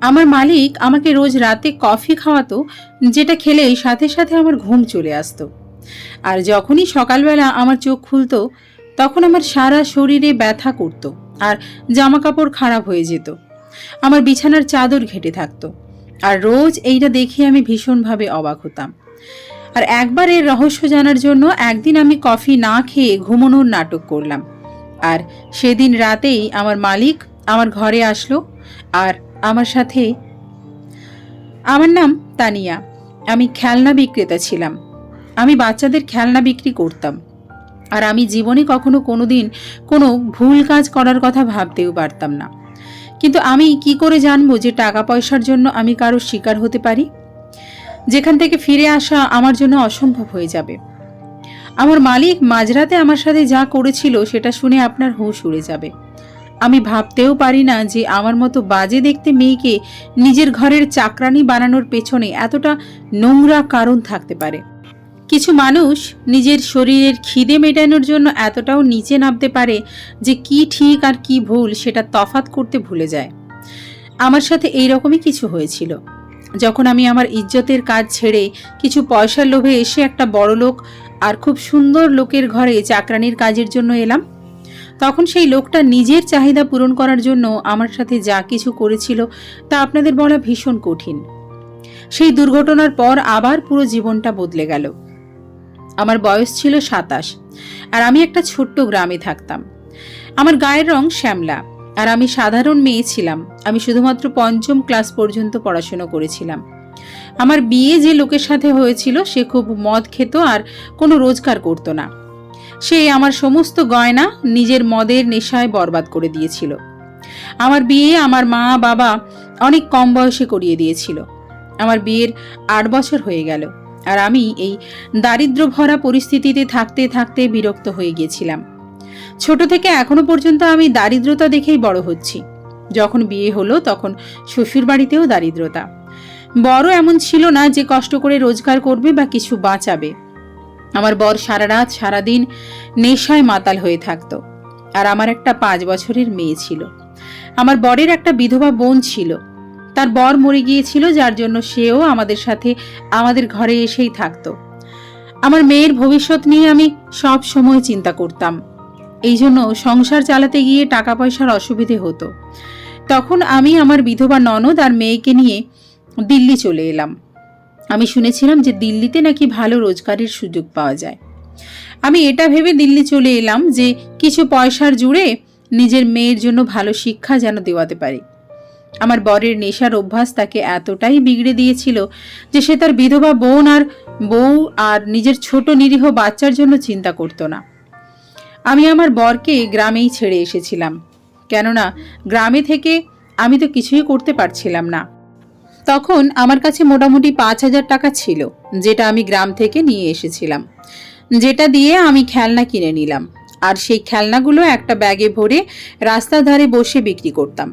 আমার মালিক আমাকে রোজ রাতে কফি খাওয়াতো, যেটা খেলেই সাথে সাথে আমার ঘুম চলে আসতো। আর যখনই সকালবেলা আমার চোখ খুলতো, তখন আমার সারা শরীরে ব্যথা করতো আর জামা কাপড় খারাপ হয়ে যেত। আমার বিছানার চাদর ঘেটে থাকতো আর রোজ এইটা দেখে আমি ভীষণভাবে অবাক হতাম। আর একবার এর রহস্য জানার জন্য একদিন আমি কফি না খেয়ে ঘুমানোর নাটক করলাম। আর সেদিন রাতেই আমার মালিক আমার ঘরে আসলো আর আমার সাথে। আমার নাম তানিয়া। আমি খেলনা বিক্রেতা ছিলাম। আমি বাচ্চাদের খেলনা বিক্রি করতাম। আর আমি জীবনে কখনো কোনোদিন কোনো ভুল কাজ করার কথা ভাবতেও পারতাম না। কিন্তু আমি কি করে জানব যে টাকা পয়সার জন্য আমি কারও শিকার হতে পারি? যেখান থেকে ফিরে আসা আমার জন্য অসম্ভব হয়ে যাবে। আমার মালিক মাঝরাতে আমার সাথে যা করেছিল সেটা শুনে আপনার হুঁশ উড়ে যাবে। আমি ভাবতেও পারি না যে আমার মতো বাজে দেখতে মেয়েকে নিজের ঘরের চাকরানি বানানোর পেছনে এতটা নোংরা কারণ থাকতে পারে। কিছু মানুষ নিজের শরীরের খিদে মেটানোর জন্য এতটাও নিচে নামতে পারে যে কি ঠিক আর কি ভুল সেটা তফাত করতে ভুলে যায়। আমার সাথে এই রকমই কিছু হয়েছিল। যখন আমি আমার ইজ্জতের কাজ ছেড়ে কিছু পয়সার লোভে এসে একটা বড় লোক আর খুব সুন্দর লোকের ঘরে চাকরানির কাজের জন্য এলাম তখন সেই লোকটা নিজের চাহিদা পূরণ করার জন্য আমার সাথে যা কিছু করেছিল তা আপনাদের বলা ভীষণ কঠিন। সেই দুর্ঘটনার পর আবার পুরো জীবনটা বদলে গেল। আমার বয়স ছিল সাতাশ আর আমি একটা ছোট্ট গ্রামে থাকতাম। আমার গায়ের রং শ্যামলা আর আমি সাধারণ মেয়ে ছিলাম। আমি শুধুমাত্র পঞ্চম ক্লাস পর্যন্ত পড়াশুনো করেছিলাম। আমার বিয়ে যে লোকের সাথে হয়েছিল সে খুব মদ খেত আর কোনো রোজগার করতো না। সে আমার সমস্ত গয়না নিজের মদের নেশায় বরবাদ করে দিয়েছিল। আমার বিয়ে আমার মা, বাবা অনেক কম বয়সে করিয়ে দিয়েছিল। আমার বিয়ের আট বছর হয়ে গেল আর আমি এই দারিদ্র ভরা পরিস্থিতিতে থাকতে থাকতে বিরক্ত হয়ে গিয়েছিলাম। ছোট থেকে এখনও পর্যন্ত আমি দারিদ্রতা দেখেই বড় হচ্ছি। যখন বিয়ে হলো তখন শ্বশুর বাড়িতেও দারিদ্রতা। বড় এমন ছিল না যে কষ্ট করে রোজগার করবে বা কিছু বাঁচাবে। আমার বর সারা রাত সারাদিন নেশায় মাতাল হয়ে থাকতো। আর আমার একটা পাঁচ বছরের মেয়ে ছিল। আমার বরের একটা বিধবা বোন ছিল। তার বর মরে গিয়েছিল, যার জন্য সেও আমাদের সাথে, আমাদের ঘরে এসেই থাকতো। আমার মেয়ের ভবিষ্যৎ নিয়ে আমি সব সময় চিন্তা করতাম। এই জন্য সংসার চালাতে গিয়ে টাকা পয়সার অসুবিধে হতো। তখন আমি আমার বিধবা ননদ আর মেয়েকে নিয়ে দিল্লি চলে এলাম। আমি শুনেছিলাম যে দিল্লিতে নাকি ভালো রোজগারের সুযোগ পাওয়া যায়। আমি এটা ভেবে দিল্লি চলে এলাম যে কিছু পয়সার জুড়ে নিজের মেয়ের জন্য ভালো শিক্ষা যেন দেওয়াতে পারি। আমার বরের নেশার অভ্যাস তাকে এতটাই বিগড়ে দিয়েছিল যে সে তার বিধবা বোন আর বউ আর নিজের ছোট নিরীহ বাচ্চার জন্য চিন্তা করতো না। আমি আমার বরকে গ্রামেই ছেড়ে এসেছিলাম। কেননা গ্রামে থেকে আমি তো কিছুই করতে পারছিলাম না। তখন আমার কাছে মোটামুটি পাঁচ হাজার টাকা ছিল, যেটা আমি গ্রাম থেকে নিয়ে এসেছিলাম। যেটা দিয়ে আমি খেলনা কিনে নিলাম। আর সেই খেলনাগুলো একটা ব্যাগে ভরে রাস্তার ধারে বসে বিক্রি করতাম।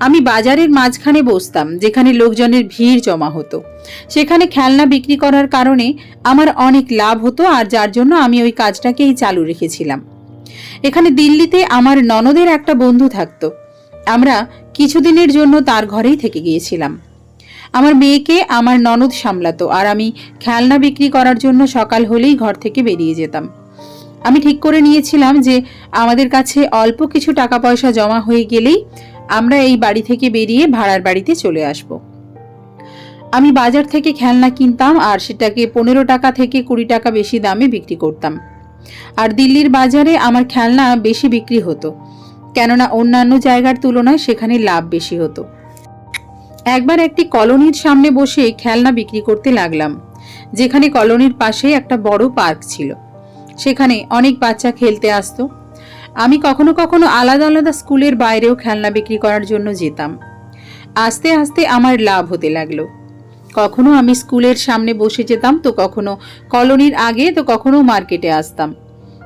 আমি বাজারের মাঝখানে বসতাম, যেখানে লোকজনের ভিড় জমা হতো। সেখানে খেলনা বিক্রি করার কারণে আমার অনেক লাভ হতো আর যার জন্য আমি ওই কাজটাকেই চালু রেখেছিলাম। এখানে দিল্লিতে আমার ননদের একটা বন্ধু থাকতো। আমরা কিছুদিনের জন্য তার ঘরেই থেকে গিয়েছিলাম। আমার মেয়েকে আমার ননদ সামলাতো আর আমি খেলনা বিক্রি করার জন্য সকাল হলেই ঘর থেকে বেরিয়ে যেতাম। আমি ঠিক করে নিয়েছিলাম যে আমাদের কাছে অল্প কিছু টাকা পয়সা জমা হয়ে গেলেই আমরা এই বাড়ি থেকে বেরিয়ে ভাড়ার বাড়িতে চলে আসব। আমি বাজার থেকে খেলনা কিনতাম আর সেটাকে পনেরো টাকা থেকে কুড়ি টাকা বেশি দামে বিক্রি করতাম। আর দিল্লির বাজারে আমার খেলনা বেশি বিক্রি হতো। কেননা অন্যান্য জায়গার তুলনায় সেখানে লাভ বেশি হতো। একবার একটি কলোনির সামনে বসে খেলনা বিক্রি করতে লাগলাম, যেখানে কলোনির পাশে একটা বড় পার্ক ছিল। সেখানে অনেক বাচ্চা খেলতে আসতো। আমি কখনো কখনো আলাদা আলাদা স্কুলের বাইরেও খেলনা বিক্রি করার জন্য যেতাম। আস্তে আস্তে আমার লাভ হতে লাগল। কখনো আমি স্কুলের সামনে বসে যেতাম তো কখনো কলোনির আগে তো কখনো মার্কেটে আসতাম।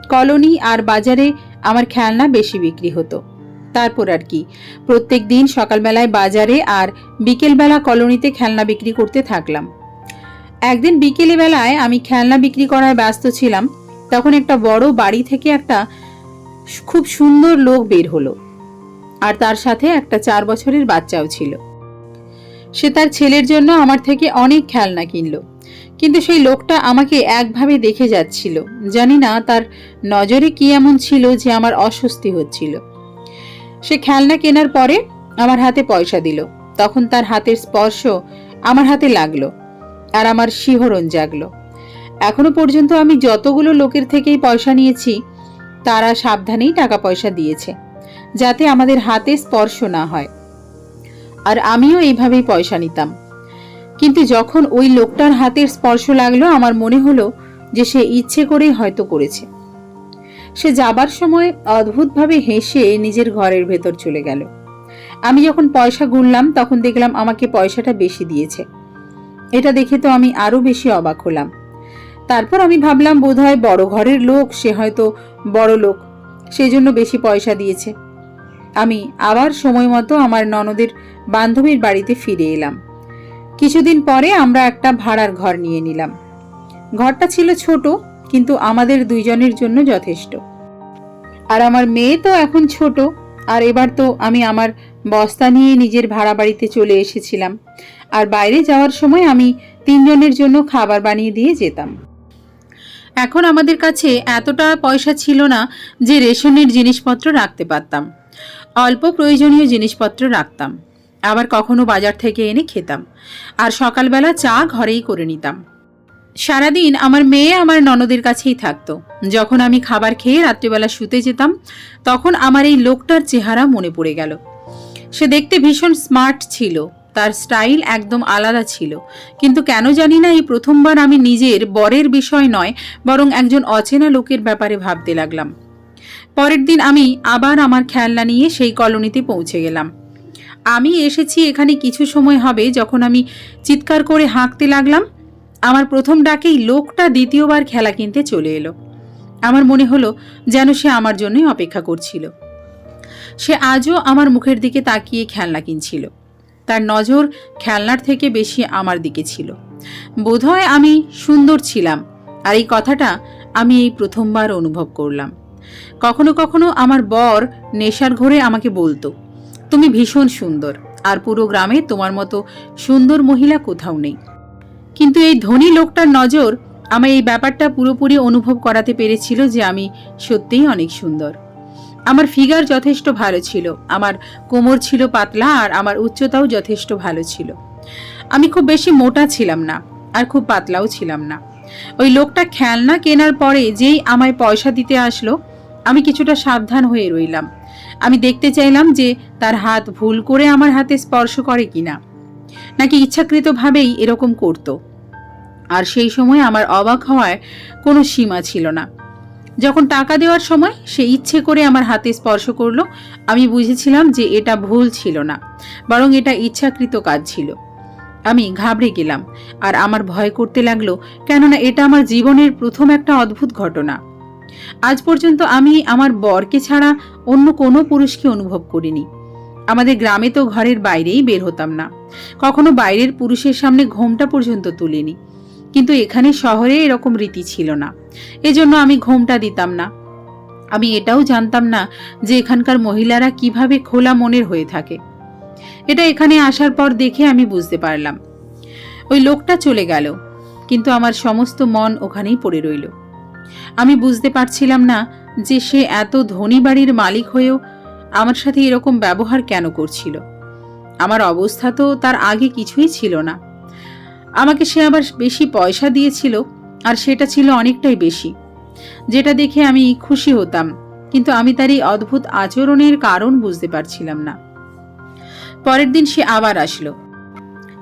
কলোনি আর বাজারে আমার খেলনা বেশি বিক্রি হতো। তারপর আর কি। প্রত্যেক দিন সকালবেলায় বাজারে আর বিকেলবেলা কলোনিতে খেলনা বিক্রি করতে থাকলাম। একদিন বিকেলে বেলায় আমি খেলনা বিক্রি করায় ব্যস্ত ছিলাম, তখন একটা বড় বাড়ি থেকে একটা খুব সুন্দর লোক বের হলো আর তার সাথে একটা চার বছরের বাচ্চাও ছিল। সে তার ছেলের জন্য আমার থেকে অনেক খেলনা কিনলো, কিন্তু সেই লোকটা আমাকে একভাবে দেখে যাচ্ছিল। জানি না তার নজরে কি এমন ছিল যে আমার অস্বস্তি হচ্ছিল। সে খেলনা কেনার পরে আমার হাতে পয়সা দিল। তখন তার হাতের স্পর্শ আমার হাতে লাগল আর আমার শিহরণ জাগলো। এখনও পর্যন্ত আমি যতগুলো লোকের থেকেই পয়সা নিয়েছি, তারা সাবধানেই টাকা পয়সা দিয়েছে, যাতে আমাদের হাতে স্পর্শ না হয়। আর আমিও এইভাবেই পয়সা নিতাম। কিন্তু যখন ওই লোকটার হাতের স্পর্শ লাগল, আমার মনে হলো যে সে ইচ্ছে করেই হয়তো করেছে। সে যাবার সময় অদ্ভুতভাবে হেসে নিজের ঘরের ভেতর চলে গেল। আমি যখন পয়সা গুনলাম, তখন দেখলাম আমাকে পয়সাটা বেশি দিয়েছে। এটা দেখে তো আমি আরও বেশি অবাক হলাম। তারপর আমি ভাবলাম, বোধহয় বড় ঘরের লোক, সে হয়তো বড় লোক সেই জন্য বেশি পয়সা দিয়েছে। আমি আবার সময় মতো আমার ননদের বান্ধবীর বাড়িতে ফিরে এলাম। কিছুদিন পরে আমরা একটা ভাড়ার ঘর নিয়ে নিলাম। ঘরটা ছিল ছোট কিন্তু আমাদের দুইজনের জন্য যথেষ্ট। আর আমার মেয়ে তো এখন ছোট, আর এবার তো আমি আমার বস্তা নিয়ে নিজের ভাড়া বাড়িতে চলে এসেছিলাম। আর বাইরে যাওয়ার সময় আমি তিনজনের জন্য খাবার বানিয়ে দিয়ে যেতাম। এখন আমাদের কাছে এতটা পয়সা ছিল না যে রেশনের জিনিসপত্র রাখতে পারতাম। অল্প প্রয়োজনীয় জিনিসপত্র রাখতাম। আবার কখনো বাজার থেকে এনে খেতাম। আর সকালবেলা চা ঘরেই করে নিতাম। সারাদিন আমার মেয়ে আমার ননদের কাছেই থাকতো। যখন আমি খাবার খেয়ে রাত্রিবেলা শুতে যেতাম, তখন আমার এই লোকটার চেহারা মনে পড়ে গেল। সে দেখতে ভীষণ স্মার্ট ছিল, তার স্টাইল একদম আলাদা ছিল। কিন্তু কেন জানি না এই প্রথমবার আমি নিজের বরের বিষয় নয়, বরং একজন অচেনা লোকের ব্যাপারে ভাবতে লাগলাম। পরের দিন আমি আবার আমার খেলনা নিয়ে সেই কলোনিতে পৌঁছে গেলাম। আমি এসেছি এখানে কিছু সময় হবে যখন আমি চিৎকার করে হাঁকতে লাগলাম আমার প্রথম ডাকেই লোকটা দ্বিতীয়বার খেলা কিনতে চলে এলো। আমার মনে হলো যেন সে আমার জন্যই অপেক্ষা করছিল। সে আজও আমার মুখের দিকে তাকিয়ে খেলনা কিনছিল। তার নজর খেলনার থেকে বেশি আমার দিকে ছিল। বোধহয় আমি সুন্দর ছিলাম আর এই কথাটা আমি এই প্রথমবার অনুভব করলাম। কখনো কখনো আমার বর নেশার ঘরে আমাকে বলতো, তুমি ভীষণ সুন্দর, আর পুরো গ্রামে তোমার মতো সুন্দর মহিলা কোথাও নেই। কিন্তু এই ধনী লোকটার নজর আমার এই ব্যাপারটা পুরোপুরি অনুভব করাতে পেরেছিল যে আমি সত্যিই অনেক সুন্দর। আমার ফিগার যথেষ্ট ভালো ছিল, আমার কোমর ছিল পাতলা আর আমার উচ্চতাও যথেষ্ট ভালো ছিল। আমি খুব বেশি মোটা ছিলাম না আর খুব পাতলাও ছিলাম না। ওই লোকটা খেলনা কেনার পরে যেই আমায় পয়সা দিতে আসলো, আমি কিছুটা সাবধান হয়ে রইলাম। আমি দেখতে চাইলাম যে তার হাত ভুল করে আমার হাতে স্পর্শ করে কিনা। নাকি ইচ্ছাকৃতভাবেই এরকম করত। আর সেই সময় আমার অবাক হওয়ার কোনো সীমা ছিল না। যখন টাকা দেওয়ার সময় সে ইচ্ছে করে আমার হাতে স্পর্শ করল, আমি বুঝেছিলাম যে এটা ভুল ছিল না, বরং এটা ইচ্ছাকৃত কাজ ছিল। আমি ঘাবড়ে গেলাম আর আমার ভয় করতে লাগল, কেননা এটা আমার জীবনের প্রথম একটা অদ্ভুত ঘটনা। আজ পর্যন্ত আমি আমার বরকে ছাড়া অন্য কোনো পুরুষকে অনুভব করিনি। আমাদের গ্রামে তো ঘরের বাইরেই বের হতাম না। কখনো বাইরের পুরুষের সামনে ঘোমটা পর্যন্ত তুলিনি। কিন্তু এখানে শহরে এরকম রীতি ছিল না। এজন্য আমি ঘোমটা দিতাম না। আমি এটাও জানতাম না যে এখানকার মহিলারা কীভাবে খোলা মনের হয়ে থাকে। এটা এখানে আসার পর দেখে আমি বুঝতে পারলাম। ওই লোকটা চলে গেল, কিন্তু আমার সমস্ত মন ওখানেই পড়ে রইল। আমি বুঝতে পারছিলাম না যে সে এত ধনী বাড়ির মালিক হয়েও আমার সাথে এরকম ব্যবহার কেন করছিল। আমার অবস্থা তো তার আগে কিছুই ছিল না। আমাকে সে আবার বেশি পয়সা দিয়েছিল আর সেটা ছিল অনেকটাই বেশি। যেটা দেখে আমি খুশি হতাম, কিন্তু আমি তার এই অদ্ভুত আচরণের কারণ বুঝতে পারছিলাম না। পরের দিন সে আবার আসলো।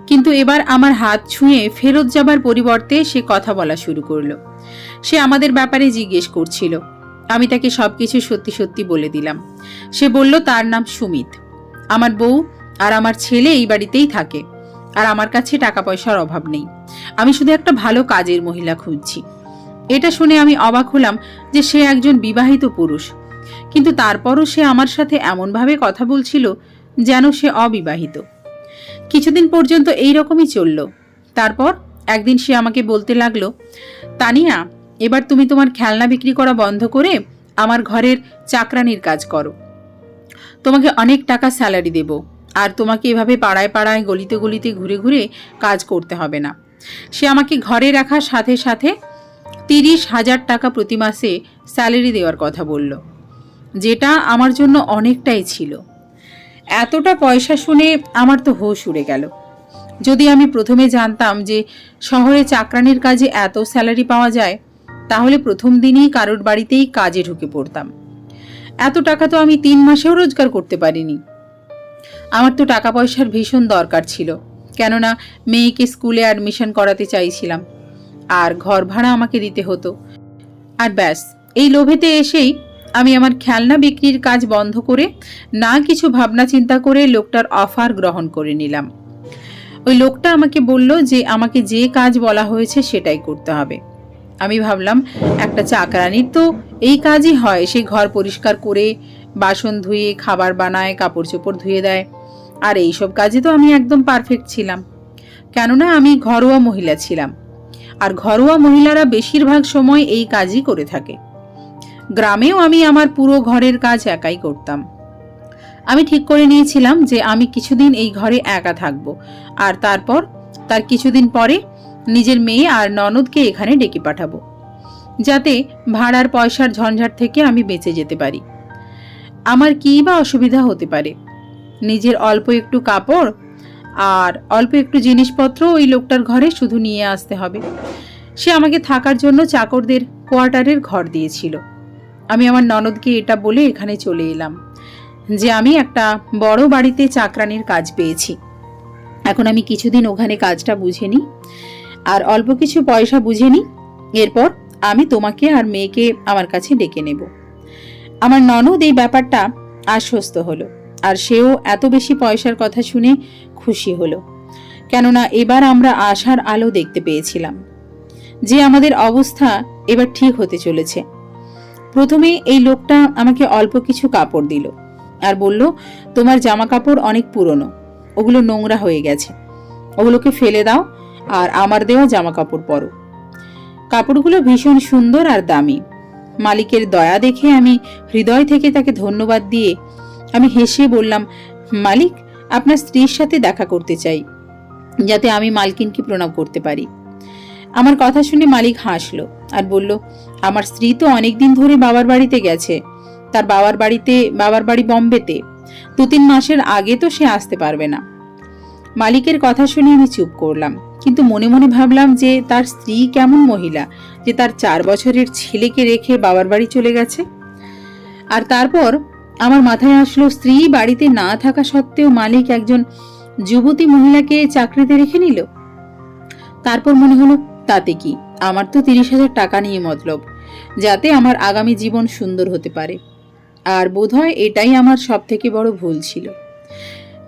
কিন্তু এবার আমার হাত ছুঁয়ে ফেরত যাবার পরিবর্তে সে কথা বলা শুরু করল। সে আমাদের ব্যাপারে জিজ্ঞেস করছিল। আমি তাকে সবকিছু সত্যি সত্যি বলে দিলাম। সে বলল, তার নাম সুমিত। আমার বউ আর আমার ছেলে এই বাড়িতেই থাকে। আর আমার কাছে টাকা পয়সার অভাব নেই। আমি শুধু একটা ভালো কাজের মহিলা খুঁজছি। এটা শুনে আমি অবাক হলাম যে সে একজন বিবাহিত পুরুষ। কিন্তু তারপরও সে আমার সাথে এমনভাবে কথা বলছিল যেন সে অবিবাহিত। কিছুদিন পর্যন্ত এই রকমই চলল। তারপর একদিন সে আমাকে বলতে লাগল, তানিয়া, এবার তুমি তোমার খেলনা বিক্রি করা বন্ধ করে আমার ঘরের চাকরানির কাজ করো। তোমাকে অনেক টাকা স্যালারি দেব। আর তোমাকে এভাবে পাড়ায় পাড়ায়, গলিতে গলিতে ঘুরে ঘুরে কাজ করতে হবে না। সে আমাকে ঘরে রাখার সাথে সাথে তিরিশ হাজার টাকা প্রতি মাসে স্যালারি দেওয়ার কথা বলল, যেটা আমার জন্য অনেকটাই ছিল। এতটা পয়সা শুনে আমার তো হোশ উড়ে গেল। যদি আমি প্রথমে জানতাম যে শহরে চাকরানির কাজে এত স্যালারি পাওয়া যায়, তাহলে প্রথম দিনই কারোর বাড়িতেই কাজে ঢুকে পড়তাম। এত টাকা তো আমি তিন মাসেও রোজগার করতে পারিনি। আমার তো টাকা পয়সার ভীষণ দরকার ছিল, কেননা মেয়েকে স্কুলে অ্যাডমিশন করাতে চাইছিলাম, আর ঘর ভাড়া আমাকে দিতে হতো। আর ব্যাস, এই লোভেতে এসেই আমি আমার খেলনা বিক্রির কাজ বন্ধ করে না কিছু ভাবনা চিন্তা করে লোকটার অফার গ্রহণ করে নিলাম। ওই লোকটা আমাকে বলল যে আমাকে যে কাজ বলা হয়েছে সেটাই করতে হবে। আমি ভাবলাম, একটা চাকরানির তো এই কাজই হয়, সে ঘর পরিষ্কার করে বাসন ধুয়ে, খাবার বানায় কাপড় চোপড় ধুয়ে দেয়। আর এইসব কাজে তো আমি একদম পারফেক্ট ছিলাম। কেননা আমি ঘরোয়া মহিলা ছিলাম। আর ঘরোয়া মহিলারা বেশিরভাগ সময় এই কাজই করে থাকে। গ্রামেও আমি আমার পুরো ঘরের কাজ একাই করতাম। আমি ঠিক করে নিয়েছিলাম যে আমি কিছুদিন এই ঘরে একা থাকব। আর তারপর, তার কিছুদিন পরে নিজের মেয়ে আর ননদকে এখানে ডেকে পাঠাবো। যাতে ভাড়ার পয়সার ঝঞ্ঝাট থেকে আমি বেঁচে যেতে পারি। আমার কী বা অসুবিধা হতে পারে? নিজের অল্প একটু কাপড় আর অল্প একটু জিনিসপত্র ওই লোকটার ঘরে শুধু নিয়ে আসতে হবে। সে আমাকে থাকার জন্য চাকরদের কোয়ার্টারের ঘর দিয়েছিল। আমি আমার ননদকে এটা বলে এখানে চলে এলাম যে আমি একটা বড় বাড়িতে চাকরানির কাজ পেয়েছি। এখন আমি কিছুদিন ওখানে কাজটা বুঝে নিই আর অল্প কিছু পয়সা বুঝে নিই। এরপর আমি তোমাকে আর মেয়েকে আমার কাছে ডেকে নেব। আমার ননদ এই ব্যাপারটা আশ্বস্ত হলো, আর সেও এত বেশি পয়সার কথা শুনে খুশি হলো। কেননা এবার আমরা আশার আলো দেখতে পেয়েছিলাম যে আমাদের অবস্থা এবার ঠিক হতে চলেছে। প্রথমে এই লোকটা আমাকে অল্প কিছু কাপড় দিল আর বলল, তোমার জামা কাপড় অনেক পুরনো, ওগুলো নোংরা হয়ে গেছে। ওগুলোকে ফেলে দাও আর আমার দেওয়া জামা কাপড় পরো। কাপড়গুলো ভীষণ সুন্দর আর দামি। মালিকের দয়া দেখে আমি হৃদয় থেকে তাকে ধন্যবাদ দিয়ে আমি হেসে বললাম, মালিক, আপনার স্ত্রীর সাথে দেখা করতে চাই, যাতে আমি মালকিনকে প্রণাম করতে পারি। আমার কথা শুনে মালিক হাসলো আর বলল, আমার স্ত্রী তো অনেকদিন ধরে বাবার বাড়িতে গেছে। তার বাবার বাড়িতে, বাবার বাড়ি বম্বেতে। দু তিন মাসের আগে তো সে আসতে পারবে না। মালিকের কথা শুনে আমি চুপ করলাম, কিন্তু মনে মনে ভাবলাম যে তার স্ত্রী কেমন মহিলা যে তার চার বছরের ছেলেকে রেখে বাবার বাড়ি চলে গেছে। আর তারপর আমার মাথায় আসলো, স্ত্রী বাড়িতে না থাকা সত্ত্বেও মালিক একজন যুবতী মহিলাকে চাকরিতে রেখে নিল। তারপর মনে হলো, তাতে কি? আমার তো তিরিশ হাজার টাকা নিয়ে মতলব, যাতে আমার আগামী জীবন সুন্দর হতে পারে। আর বোধহয় এটাই আমার সব থেকে বড় ভুল ছিল।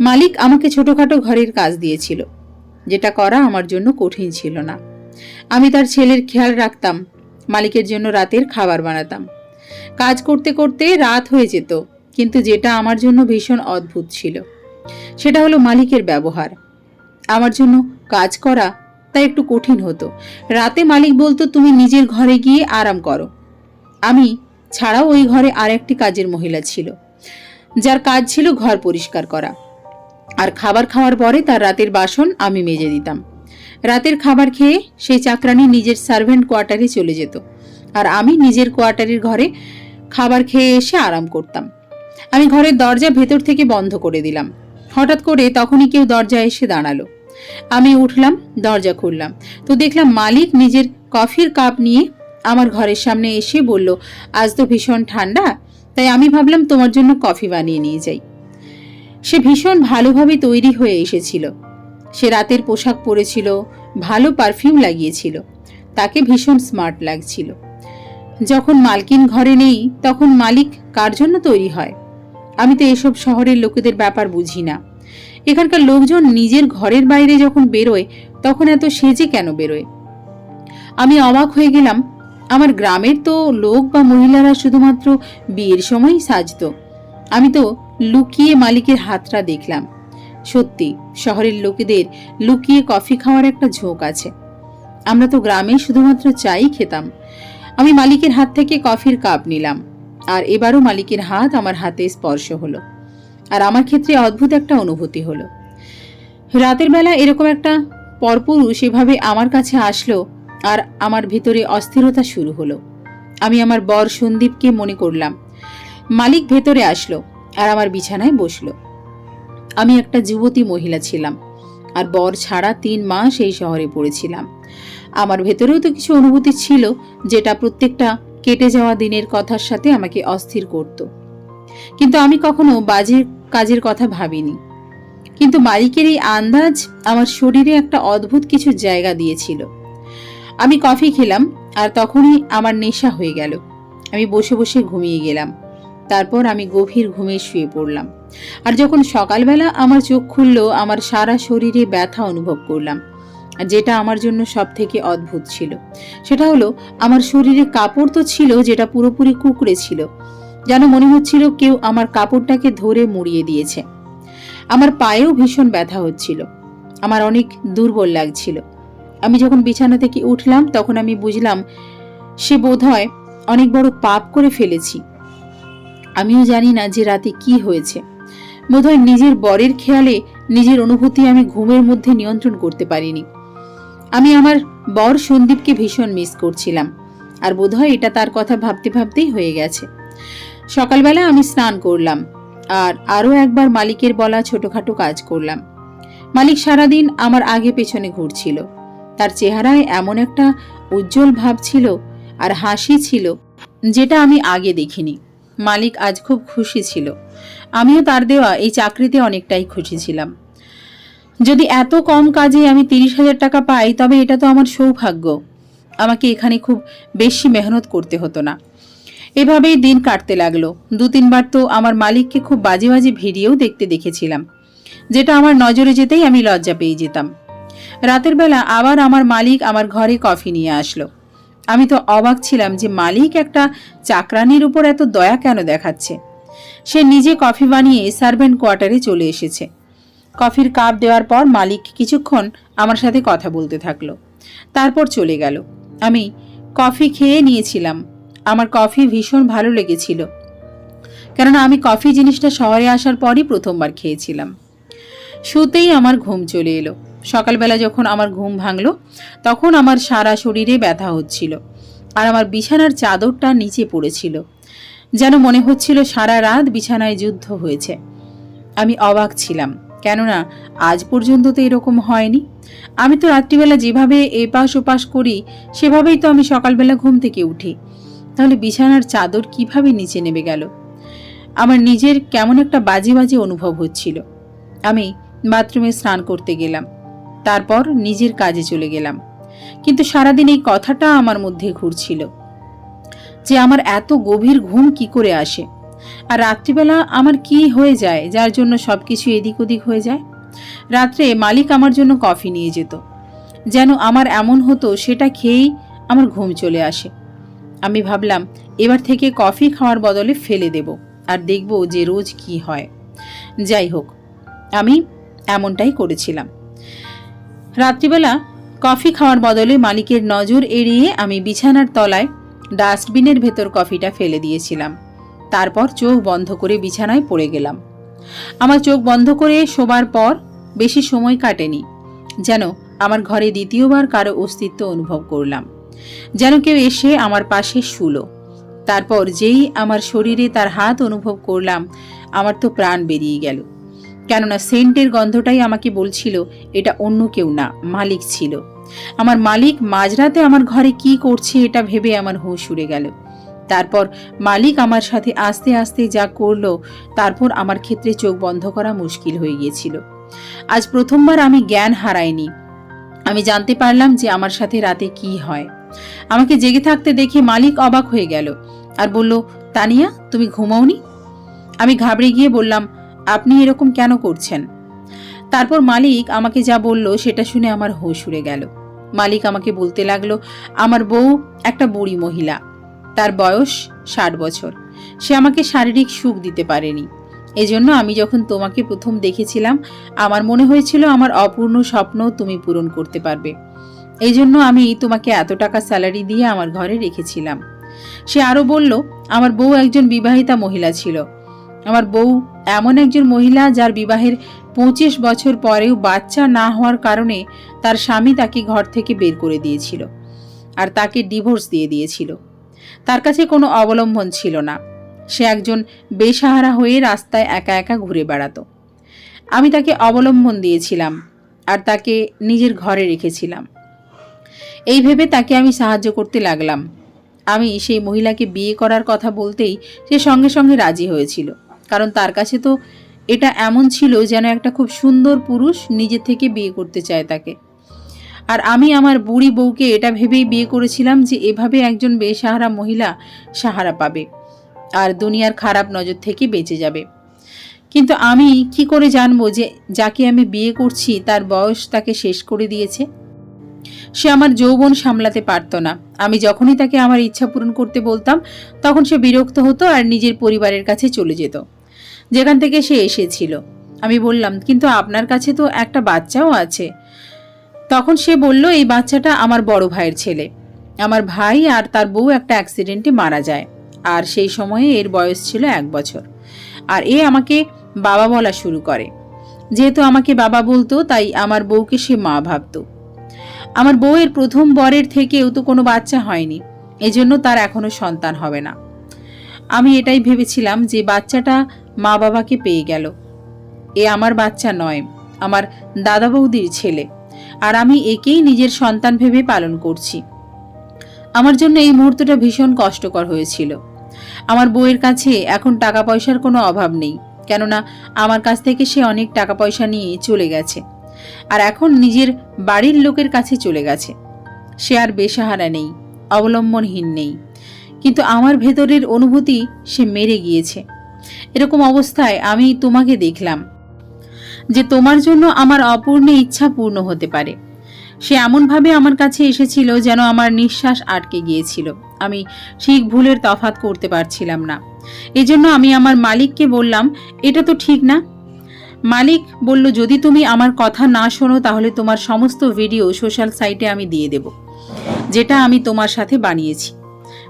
মালিক আমাকে ছোটখাটো ঘরের কাজ দিয়েছিল, যেটা করা আমার জন্য কঠিন ছিল না। আমি তার ছেলের খেয়াল রাখতাম, মালিকের জন্য রাতের খাবার বানাতাম। কাজ করতে করতে রাত হয়ে যেত, কিন্তু যেটা আমার জন্য ভীষণ অদ্ভুত ছিল, সেটা হলো মালিকের ব্যবহার। আমার জন্য কাজ করা তা একটু কঠিন হতো। রাতে মালিক বলতো, তুমি নিজের ঘরে গিয়ে আরাম করো। আমি ছাড়াও ওই ঘরে আর একটি কাজের মহিলা ছিল, যার কাজ ছিল ঘর পরিষ্কার করা। আর খাবার খাওয়ার পরে তার রাতের বাসন আমি মেজে দিতাম। রাতের খাবার খেয়ে সেই চাকরানি নিজের সার্ভেন্ট কোয়ার্টারে চলে যেত। আর আমি নিজের কোয়ার্টারের ঘরে খাবার খেয়ে এসে আরাম করতাম। আমি ঘরের দরজা ভেতর থেকে বন্ধ করে দিলাম। হঠাৎ করে তখনই কেউ দরজা এসে দাঁড়াল। আমি উঠলাম, দরজা খুললাম। তো দেখলাম মালিক নিজের কফির কাপ নিয়ে আমার ঘরের সামনে এসে বলল, আজ তো ভীষণ ঠান্ডা, তাই আমি ভাবলাম তোমার জন্য কফি বানিয়ে নিয়ে যাই। সে ভীষণ ভালোভাবে তৈরি হয়ে এসেছিল। সে রাতের পোশাক পরেছিল, ভালো পারফিউম লাগিয়েছিল, তাকে ভীষণ স্মার্ট লাগছিল। যখন মালকিন ঘরে নেই, তখন মালিক কার জন্য তৈরি হয়? আমি তো এসব শহরের লোকেদের ব্যাপার বুঝি না। এখানকার লোকজন নিজের ঘরের বাইরে যখন বেরোয়, তখন এত সেজে কেন বেরোয়? আমি অবাক হয়ে গেলাম, আমার গ্রামের তো লোক বা মহিলারা শুধুমাত্র বিয়ের সময়ই সাজতো। আমি তো লুকিয়ে মালিকের হাতটা দেখলাম। সত্যি, শহরের লোকেদের লুকিয়ে কফি খাওয়ার একটা ঝোঁক আছে। আমরা তো গ্রামে শুধুমাত্র চাই খেতাম। আমি মালিকের হাত থেকে কফির কাপ নিলাম, আর এবারও মালিকের হাত আমার হাতে স্পর্শ হলো, আর আমার ক্ষেত্রে অদ্ভুত একটা অনুভূতি হলো। রাতের বেলা এরকম একটা পরপুরুষ এভাবে আমার কাছে আসলো, আর আমার ভিতরে অস্থিরতা শুরু হলো। আমি আমার বর সন্দীপকে মনে করলাম, মালিক ভেতরে আসলো, আর আমার বিছানায় বসল। আমি একটা যুবতী মহিলা ছিলাম, আর বর ছাড়া তিন মাস এই শহরে পড়েছিলাম। আমার ভেতরেও তো কিছু অনুভূতি ছিল যেটা প্রত্যেকটা কেটে যাওয়া দিনের কথার সাথে আমাকে অস্থির করত। কিন্তু আমি কখনো বাজে কাজের কথা ভাবিনি। কিন্তু মালিকের এই আন্দাজ আমার শরীরে একটা অদ্ভুত কিছু জায়গা দিয়েছিল। আমি কফি খেলাম, আর তখনই আমার নেশা হয়ে গেল। আমি বসে বসে ঘুমিয়ে গেলাম। তারপর আমি গভীর ঘুমে শুয়ে পড়লাম। আর যখন সকালবেলা আমার চোখ খুলল, আমার সারা শরীরে ব্যথা অনুভব করলাম। যেটা আমার জন্য সব থেকে অদ্ভুত ছিল। সেটা হলো, আমার শরীরে কাপড় তো ছিল, যেটা পুরোপুরি কুকড়ে ছিল। যেন মনে হচ্ছিল কেউ আমার কাপড়টাকে ধরে মুড়িয়ে দিয়েছে। আমার পায়েও ভীষণ ব্যথা হচ্ছিল। আমার অনেক দুর্বল লাগছিল। আমি যখন বিছানা থেকে উঠলাম, তখন আমি বুঝলাম, সে বোধহয় অনেক বড় পাপ করে ফেলেছি। আমিও জানি না যে রাতে কি হয়েছে। বোধহয় নিজের বরের খেয়ালে নিজের অনুভূতি আমি ঘুমের মধ্যে নিয়ন্ত্রণ করতে পারিনি। আমি আমার বর সন্দীপকে ভীষণ মিস করছিলাম, আর বোধহয় এটা তার কথা ভাবতে ভাবতেই হয়ে গেছে। সকালবেলা আমি স্নান করলাম, আর আরও একবার মালিকের বলা ছোটখাটো কাজ করলাম। মালিক সারাদিন আমার আগে পেছনে ঘুরছিল। তার চেহারায় এমন একটা উজ্জ্বল ভাব ছিল আর হাসি ছিল যেটা আমি আগে দেখিনি। মালিক আজ খুব খুশি ছিল। আমিও তার দেওয়া এই চাকরিতে অনেকটাই খুশি ছিলাম। যদি এত কম কাজে আমি তিরিশ হাজার টাকা পাই, তবে এটা তো আমার সৌভাগ্য। আমাকে এখানে খুব বেশি মেহনত করতে হতো না। এভাবেই দিন কাটতে লাগল। দু তিনবার তো আমার মালিককে খুব বাজে বাজে ভিডিও দেখতে দেখেছিলাম, যেটা আমার নজরে যেতেই আমি লজ্জা পেয়ে যেতাম। রাতের বেলা আবার আমার মালিক আমার ঘরে কফি নিয়ে আসলো। আমি তো অবাক ছিলাম যে মালিক একটা চাকরানির উপর এত দয়া কেন দেখাচ্ছে। সে নিজে কফি বানিয়ে সার্ভেন্ট কোয়ার্টারে চলে এসেছে। কফির কাপ দেওয়ার পর মালিক কিছুক্ষণ আমার সাথে কথা বলতে থাকল। তারপর চলে গেল। আমি কফি খেয়ে নিয়েছিলাম। আমার কফি ভীষণ ভালো লেগেছিল। কেননা আমি কফি জিনিসটা শহরে আসার পরই প্রথমবার খেয়েছিলাম। শুতেই আমার ঘুম চলে এলো। সকালবেলা যখন আমার ঘুম ভাঙলো, তখন আমার সারা শরীরে ব্যথা হচ্ছিল আর আমার বিছানার চাদরটা নিচে পড়েছিল। যেন মনে হচ্ছিল সারা রাত বিছানায় যুদ্ধ হয়েছে। আমি অবাক ছিলাম, কেননা আজ পর্যন্ত তো এরকম হয়নি। আমি তো রাত্রিবেলা যেভাবে এপাশ ওপাশ করি, সেভাবেই তো আমি সকালবেলা ঘুম থেকে উঠি। তাহলে বিছানার চাদর কীভাবে নিচে নেমে গেল? আমার নিজের কেমন একটা বাজে বাজে অনুভব হচ্ছিল। আমি বাথরুমে স্নান করতে গেলাম। তারপর নিজের কাজে চলে গেলাম। কিন্তু সারাদিন এই কথাটা আমার মধ্যে ঘুরছিল যে আমার এত গভীর ঘুম কি করে আসে? আর রাত্রিবেলা আমার কি হয়ে যায়, যার জন্য সব কিছু এদিক ওদিক হয়ে যায়? রাত্রে মালিক আমার জন্য কফি নিয়ে যেত। যেন আমার এমন হতো, সেটা খেয়েই আমার ঘুম চলে আসে। আমি ভাবলাম, এবার থেকে কফি খাওয়ার বদলে ফেলে দেব আর দেখব যে রোজ কি হয়। যাই হোক, আমি এমনটাই করেছিলাম। রাত্রিবেলা কফি খাওয়ার বদলে মালিকের নজর এড়িয়ে আমি বিছানার তলায় ডাস্টবিনের ভেতর কফিটা ফেলে দিয়েছিলাম। তারপর চোখ বন্ধ করে বিছানায় পড়ে গেলাম। আমার চোখ বন্ধ করে শোবার পর বেশি সময় কাটেনি, যেন আমার ঘরে দ্বিতীয়বার কারও অস্তিত্ব অনুভব করলাম। যেন কেউ এসে আমার পাশে শুলো। তারপর যেই আমার শরীরে তার হাত অনুভব করলাম, আমার তো প্রাণ বেরিয়ে গেল। কেননা সেন্টের গন্ধটাই আমাকে বলছিল, এটা অন্য কেউ না, মালিক ছিল। আমার মালিক মাঝরাতে আমার ঘরে কি করছে এটা ভেবে আমার হুঁশ উড়ে গেল। তারপর মালিক আমার সাথে আস্তে আস্তে যা করল, তারপর আমার ক্ষেত্রে চোখ বন্ধ করা মুশকিল হয়ে গিয়েছিল। আজ প্রথমবার আমি জ্ঞান হারাইনি। আমি জানতে পারলাম যে আমার সাথে রাতে কি হয়। আমাকে জেগে থাকতে দেখে মালিক অবাক হয়ে গেল আর বলল, তানিয়া, তুমি ঘুমাওনি? আমি ঘাবড়ে গিয়ে বললাম আপনি এরকম কেন করছেন? তারপর মালিক আমাকে যা বলল সেটা শুনে আমার হোশ উড়ে গেল। মালিক আমাকে বলতে লাগল, আমার বউ একটা বুড়ি মহিলা। তার বয়স ষাট বছর। সে আমাকে শারীরিক সুখ দিতে পারেনি। এজন্য আমি যখন তোমাকে প্রথম দেখেছিলাম, আমার মনে হয়েছিল আমার অপূর্ণ স্বপ্ন তুমি পূরণ করতে পারবে। এই জন্য আমি তোমাকে এত টাকা স্যালারি দিয়ে আমার ঘরে রেখেছিলাম। সে আরও বলল, আমার বউ একজন বিবাহিতা মহিলা ছিল। আমার বউ এমন একজন মহিলা যার বিবাহের পঁচিশ বছর পরেও বাচ্চা না হওয়ার কারণে তার স্বামী তাকে ঘর থেকে বের করে দিয়েছিল আর তাকে ডিভোর্স দিয়ে দিয়েছিল। তার কাছে কোনো অবলম্বন ছিল না। সে একজন বেসাহারা হয়ে রাস্তায় একা একা ঘুরে বেড়াতো। আমি তাকে অবলম্বন দিয়েছিলাম আর তাকে নিজের ঘরে রেখেছিলাম। এই ভেবে তাকে আমি সাহায্য করতে লাগলাম। আমি সেই মহিলাকে বিয়ে করার কথা বলতেই সে সঙ্গে সঙ্গে রাজি হয়েছিল। কারণ তার কাছে তো এটা এমন ছিল যেন একটা খুব সুন্দর পুরুষ নিজে থেকে বিয়ে করতে চায় তাকে। আর আমি আমার বুড়ি বউকে এটা ভেবেই বিয়ে করেছিলাম যে এভাবে একজন বেসাহারা মহিলা সাহারা পাবে আর দুনিয়ার খারাপ নজর থেকে বেঁচে যাবে। কিন্তু আমি কি করে জানব যে যাকে আমি বিয়ে করছি তার বয়স তাকে শেষ করে দিয়েছে? সে আমার যৌবন সামলাতে পারতো না। আমি যখনই তাকে আমার ইচ্ছা পূরণ করতে বলতাম, তখন সে বিরক্ত হতো আর নিজের পরিবারের কাছে চলে যেত। যেখান থেকে সে এসেছিল। আমি বললাম, কিন্তু আপনার কাছে তো একটা বাচ্চাও আছে। তখন সে বলল, এই বাচ্চাটা আমার বড় ভাইয়ের ছেলে। আমার ভাই আর তার বউ একটা অ্যাক্সিডেন্টে মারা যায়। আর সেই সময়ে এর বয়স ছিল এক বছর। আর এ আমাকে বাবা বলা শুরু করে। যেহেতু আমাকে বাবা বলতো, তাই আমার বউকে সে মা ভাবতো। আমার বউয়ের প্রথম বরের থেকেও তো কোনো বাচ্চা হয়নি। এজন্য তার এখনও সন্তান হবে না। আমি এটাই ভেবেছিলাম যে বাচ্চাটা মা বাবাকে পেয়ে গেল। এ আমার বাচ্চা নয়, আমার দাদা বৌদির ছেলে, আর আমি একেই নিজের সন্তান ভেবে পালন করছি। আমার জন্য এই মুহূর্তটা ভীষণ কষ্টকর হয়েছিল। আমার বউয়ের কাছে এখন টাকা পয়সার কোনো অভাব নেই, কেননা আমার কাছ থেকে সে অনেক টাকা পয়সা নিয়ে চলে গেছে, আর এখন নিজের বাড়ির লোকের কাছে চলে গেছে। সে আর বেসাহারা নেই, অবলম্বনহীন নেই। কিন্তু আমার ভেতরের অনুভূতি সে মেরে গিয়েছে। এরকম অবস্থায় আমি তোমাকে দেখলাম যে তোমার জন্য আমার অপূর্ণ ইচ্ছা পূর্ণ হতে পারে। সে এমনভাবে আমার কাছে এসেছিল যেন আমার নিঃশ্বাস আটকে গিয়েছিল। আমি ঠিক ভুলের তফাত করতে পারছিলাম না। এজন্য আমি আমার মালিককে বললাম, এটা তো ঠিক না। মালিক বলল, যদি তুমি আমার কথা না শোনো, তাহলে তোমার সমস্ত ভিডিও সোশ্যাল সাইটে আমি দিয়ে দেব, যেটা আমি তোমার সাথে বানিয়েছি।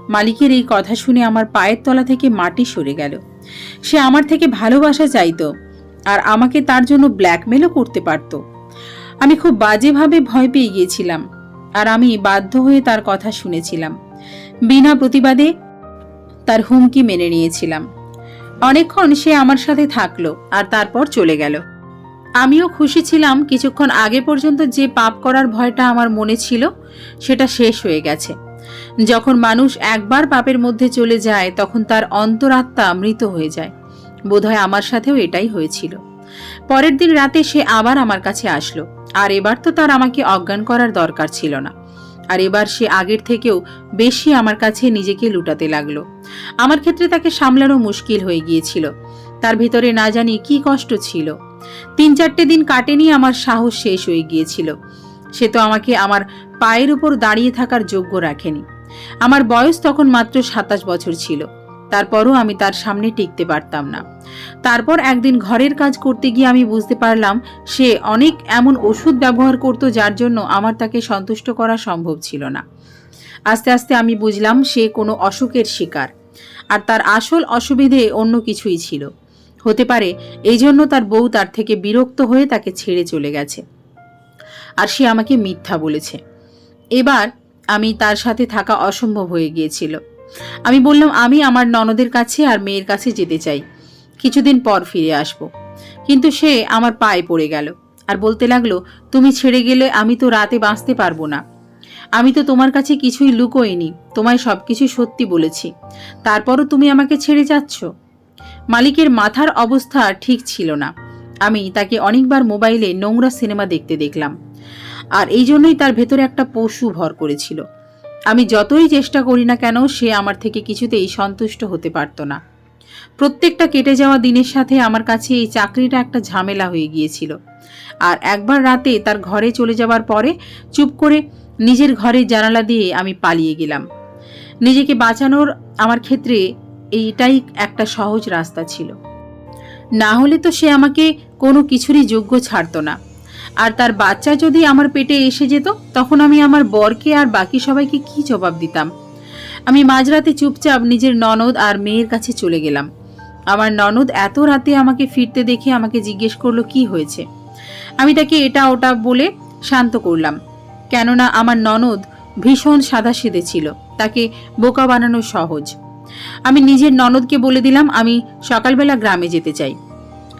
মালিকের এই কথা শুনে আমার পায়ের তলা থেকে মাটি সরে গেল। সে আমার থেকে ভালোবাসা চাইতো আর আমাকে তার জন্য ব্ল্যাকমেলও করতে পারত। আমি খুব বাজেভাবে ভয় পেয়ে গিয়েছিলাম আর আমি বাধ্য হয়ে তার কথা শুনেছিলাম। বিনা প্রতিবাদে তার হুমকি মেনে নিয়েছিলাম। অনেকক্ষণ সে আমার সাথে থাকল আর তারপর চলে গেল। আমিও খুশি ছিলাম কিছুক্ষণ আগে পর্যন্ত যে পাপ করার ভয়টা আমার মনে ছিল, সেটা শেষ হয়ে গেছে। যখন মানুষ একবার পাপের মধ্যে চলে যায়, তখন তার অন্তরাত্মা মৃত হয়ে যায়। বোধহয় আমার সাথেও এটাই হয়েছিল। পরের দিন রাতে সে আবার আমার কাছে আসলো। আর এবার তো তার আমাকে অজ্ঞান করার দরকার ছিল না। আর এবার সে আগের থেকেও বেশি আমার কাছে নিজেকে লুটাতে লাগল। আমার ক্ষেত্রে তাকে সামলানো মুশকিল হয়ে গিয়েছিল। তার ভিতরে না জানি কি কষ্ট ছিল। তিন চারটে দিন কাটেনি আমার সাহস শেষ হয়ে গিয়েছিল। সে তো আমাকে আমার পায়ের উপর দাঁড়িয়ে থাকার যোগ্য রাখেনি। আমার বয়স তখন মাত্র সাতাশ বছর ছিল। তারপরও আমি তার সামনে টিকতে পারতাম না। তারপর একদিন ঘরের কাজ করতে গিয়ে আমি বুঝতে পারলাম, সে অনেক এমন ওষুধ ব্যবহার করত যার জন্য আমার তাকে সন্তুষ্ট করা সম্ভব ছিল না। আস্তে আস্তে আমি বুঝলাম, সে কোনো অসুখের শিকার। আর তার আসল অসুবিধে অন্য কিছুই ছিল। হতে পারে এই জন্য তার বউ তার থেকে বিরক্ত হয়ে তাকে ছেড়ে চলে গেছে। আর সে আমাকে মিথ্যা বলেছে। এবার আমি তার সাথে থাকা অসম্ভব হয়ে গিয়েছিল। আমি বললাম, আমি আমার ননদের কাছে আর মেয়ের কাছে যেতে চাই। কিছুদিন পর ফিরে আসব। কিন্তু সে আমার পায়ে পড়ে গেল আর বলতে লাগল, তুমি ছেড়ে গেলে আমি তো রাতে বাঁচতে পারব না। আমি তো তোমার কাছে কিছুই লুকোইনি, তোমায় সবকিছু সত্যি বলেছি। তারপরও তুমি আমাকে ছেড়ে যাচ্ছ? মালিকের মাথার অবস্থা ঠিক ছিল না। আমি তাকে অনেকবার মোবাইলে নোংরা সিনেমা দেখতে দেখলাম। আর এই জন্যই তার ভেতরে একটা পশু ভর করেছিল। আমি যতই চেষ্টা করি না কেন, সে আমার থেকে কিছুতেই সন্তুষ্ট হতে পারত না। প্রত্যেকটা কেটে যাওয়া দিনের সাথে আমার কাছে এই চাকরিটা একটা ঝামেলা হয়ে গিয়েছিল। আর একবার রাতে তার ঘরে চলে যাওয়ার পরে চুপ করে নিজের ঘরে জানালা দিয়ে আমি পালিয়ে গেলাম। নিজেকে বাঁচানোর আমার ক্ষেত্রে এইটাই একটা সহজ রাস্তা ছিল। না হলে তো সে আমাকে কোনো কিছুরই যোগ্য ছাড়তো না। আর তার বাচ্চা যদি আমার পেটে এসে যেত, তখন আমি আমার বরকে আর বাকি সবাইকে কি জবাব দিতাম? আমি মাঝরাতে চুপচাপ নিজের ননদ আর মেয়ের কাছে চলে গেলাম। আমার ননদ এত রাতে আমাকে ফিরতে দেখে আমাকে জিজ্ঞেস করল, কি হয়েছে? আমি তাকে এটা ওটা বলে শান্ত করলাম, কেননা আমার ননদ ভীষণ সাদা সাদাসিধে ছিল, তাকে বোকা বানানো সহজ। আমি নিজের ননদকে বলে দিলাম, আমি সকালবেলা গ্রামে যেতে চাই।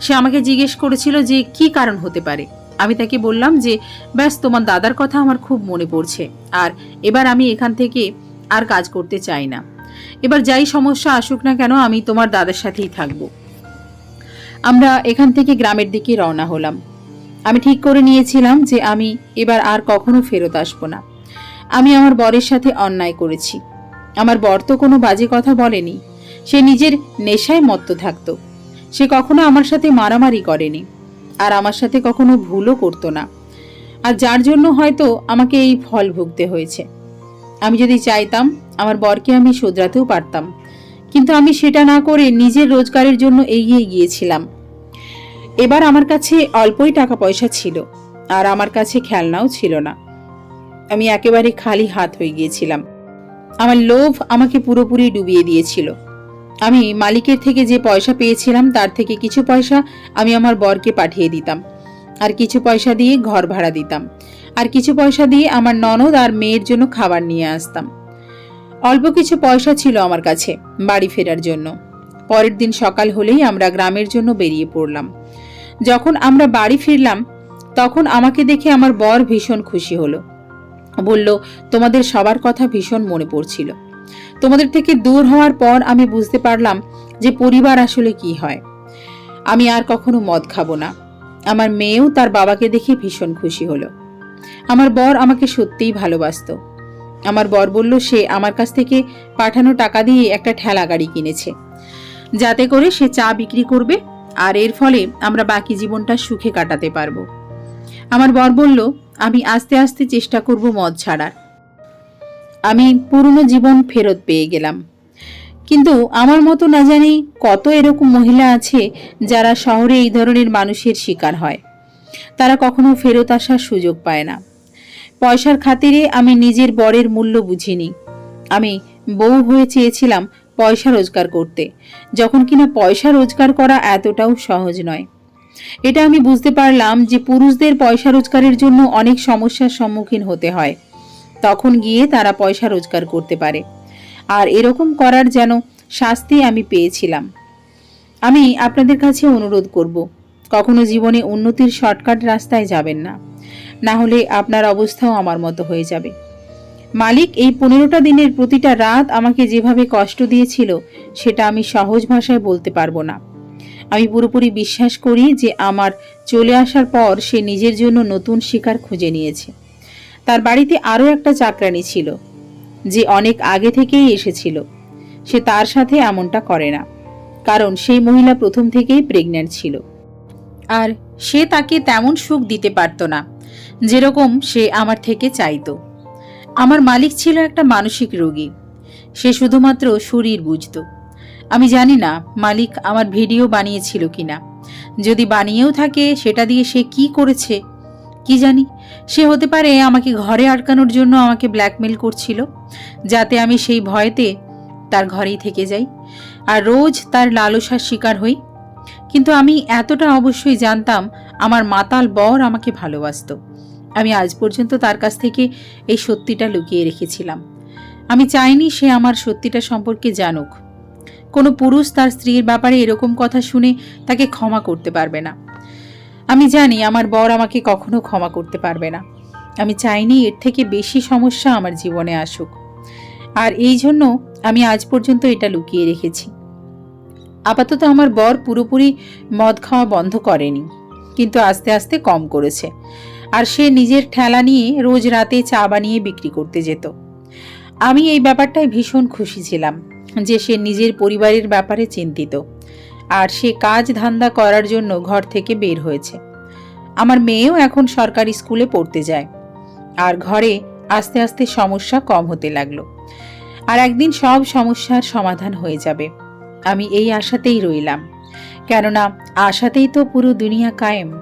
সে আমাকে জিজ্ঞেস করেছিল যে, কি কারণ হতে পারে? আমি তাকে বললাম যে, ব্যাস, তোমার দাদার কথা আমার খুব মনে পড়ছে। আর এবার আমি এখান থেকে আর কাজ করতে চাই না। এবার যাই সমস্যা আসুক না কেন, আমি তোমার দাদার সাথেই থাকব। আমরা এখান থেকে গ্রামের দিকে রওনা হলাম। আমি ঠিক করে নিয়েছিলাম যে আমি এবার আর কখনো ফেরত আসব না। আমি আমার বরের সাথে অন্যায় করেছি। আমার বর তো কোনো বাজে কথা বলেনি। সে নিজের নেশায় মত্ত থাকত। সে কখনো আমার সাথে মারামারি করেনি। আর আমার সাথে কখনো ভুলও করতো না। আর যার জন্য হয়তো আমাকে এই ফল ভুগতে হয়েছে। আমি যদি চাইতাম, আমার বরকে আমি শোধরাতেও পারতাম। কিন্তু আমি সেটা না করে নিজের রোজগারের জন্য এগিয়ে গিয়েছিলাম। এবার আমার কাছে অল্পই টাকা পয়সা ছিল, আর আমার কাছে খেলনাও ছিল না। আমি একেবারে খালি হাত হয়ে গিয়েছিলাম। আমার লোভ আমাকে পুরোপুরি ডুবিয়ে দিয়েছিল। আমি মালিকের থেকে যে পয়সা পেয়েছিলাম, তার থেকে কিছু পয়সা আমি আমার বরকে পাঠিয়ে দিতাম। আর কিছু পয়সা দিয়ে ঘর ভাড়া দিতাম। আর কিছু পয়সা দিয়ে আমার ননদ আর মেয়ের জন্য খাবার নিয়ে আসতাম। অল্প কিছু পয়সা ছিল আমার কাছে বাড়ি ফেরার জন্য। পরের দিন সকাল হলেই আমরা গ্রামের জন্য বেরিয়ে পড়লাম। যখন আমরা বাড়ি ফিরলাম, তখন আমাকে দেখে আমার বর ভীষণ খুশি হলো। বলল, তোমাদের সবার কথা ভীষণ মনে পড়ছিল। তোমাদের থেকে দূর হওয়ার পর আমি বুঝতে পারলাম যে পরিবার আসলে কি হয়। আমি আর কখনো মদ খাব না। আমার মেয়েও তার বাবাকে দেখে ভীষণ খুশি হলো। আমার বর আমাকে সত্যিই ভালোবাসতো। আমার বর বলল, সে আমার কাছ থেকে পাঠানো টাকা দিয়ে একটা ঠেলা গাড়ি কিনেছে। যাতে করে সে চা বিক্রি করবে আর এর ফলে আমরা বাকি জীবনটা সুখে কাটাতে পারব। আমার বর বলল, আমি আস্তে আস্তে চেষ্টা করব মদ ছাড়ার। আমি পুরনো জীবন ফেরত পেয়ে গেলাম। কিন্তু আমার মতো না জানি কত এরকম মহিলা আছে যারা শহরে এই ধরনের মানুষের শিকার হয়। তারা কখনো ফেরত আসার সুযোগ পায় না। পয়সার খাতিরে আমি নিজের বরের মূল্য বুঝিনি। আমি বউ হয়ে চেয়েছিলাম পয়সা রোজগার করতে, যখন কিনা পয়সা রোজগার করা এতটাও সহজ নয়। এটা আমি বুঝতে পারলাম যে পুরুষদের পয়সা রোজগারের জন্য অনেক সমস্যার সম্মুখীন হতে হয়। তখন গিয়ে তারা পয়সা রোজগার করতে পারে। আর এরকম করার যেন শাস্তি আমি পেয়েছিলাম। আমি আপনাদের কাছে অনুরোধ করব, কখনো জীবনে উন্নতির শর্টকাট রাস্তায় যাবেন না। না হলে আপনার অবস্থাও আমার মতো হয়ে যাবে। মালিক এই পনেরোটা দিনের প্রতিটা রাত আমাকে যেভাবে কষ্ট দিয়েছিল, সেটা আমি সহজ ভাষায় বলতে পারব না। আমি পুরোপুরি বিশ্বাস করি যে আমার চলে আসার পর সে নিজের জন্য নতুন শিকার খুঁজে নিয়েছে। তার বাড়িতে আরও একটা চাকরানি ছিল, যে অনেক আগে থেকেই এসেছিল। সে তার সাথে এমনটা করে না, কারণ সেই মহিলা প্রথম থেকেই প্রেগন্যান্ট ছিল। আর সে তাকে তেমন সুখ দিতে পারত না, যেরকম সে আমার থেকে চাইতো। আমার মালিক ছিল একটা মানসিক রোগী, সে শুধুমাত্র শরীর বুঝত। আমি জানি না মালিক আমার ভিডিও বানিয়েছিল কিনা, যদি বানিয়েও থাকে সেটা দিয়ে সে কি করেছে, কি জানি? সে হতে পারে আমাকে ঘরে আটকানোর জন্য আমাকে ব্ল্যাকমেল করছিল, যাতে আমি সেই ভয়তে তার ঘরেই থেকে যাই, আর রোজ তার লালসার শিকার হই। কিন্তু আমি এতটা অবশ্যই জানতাম আমার মাতাল বর আমাকে ভালোবাসতো। আমি আজ পর্যন্ত তার কাছ থেকে এই সত্যিটা লুকিয়ে রেখেছিলাম। আমি চাইনি সে আমার সত্যিটা সম্পর্কে জানুক। কোনো পুরুষ তার স্ত্রীর ব্যাপারে এরকম কথা শুনে তাকে ক্ষমা করতে পারবে না। আমি জানি আমার বর আমাকে কখনো ক্ষমা করতে পারবে না। আমি চাইনি এর থেকে বেশি সমস্যা আমার জীবনে আসুক। আর এই জন্য আমি আজ পর্যন্ত এটা লুকিয়ে রেখেছি। আপাতত আমার বর পুরোপুরি মদ খাওয়া বন্ধ করেনি, কিন্তু আস্তে আস্তে কম করেছে। আর সে নিজের ঠেলা নিয়ে রোজ রাতে চা বানিয়ে বিক্রি করতে যেত। আমি এই ব্যাপারটায় ভীষণ খুশি ছিলাম যে সে নিজের পরিবারের ব্যাপারে চিন্তিত। আর সে কাজ ধান্দা করার জন্য ঘর থেকে বের হয়েছে। আমার মেয়েও এখন সরকারি স্কুলে পড়তে যায়। আর ঘরে আস্তে আস্তে সমস্যা কম হতে লাগল। আর একদিন সব সমস্যার সমাধান হয়ে যাবে। আমি এই আশাতেই রইলাম। কেননা আশাতেই তো পুরো দুনিয়া কায়েম।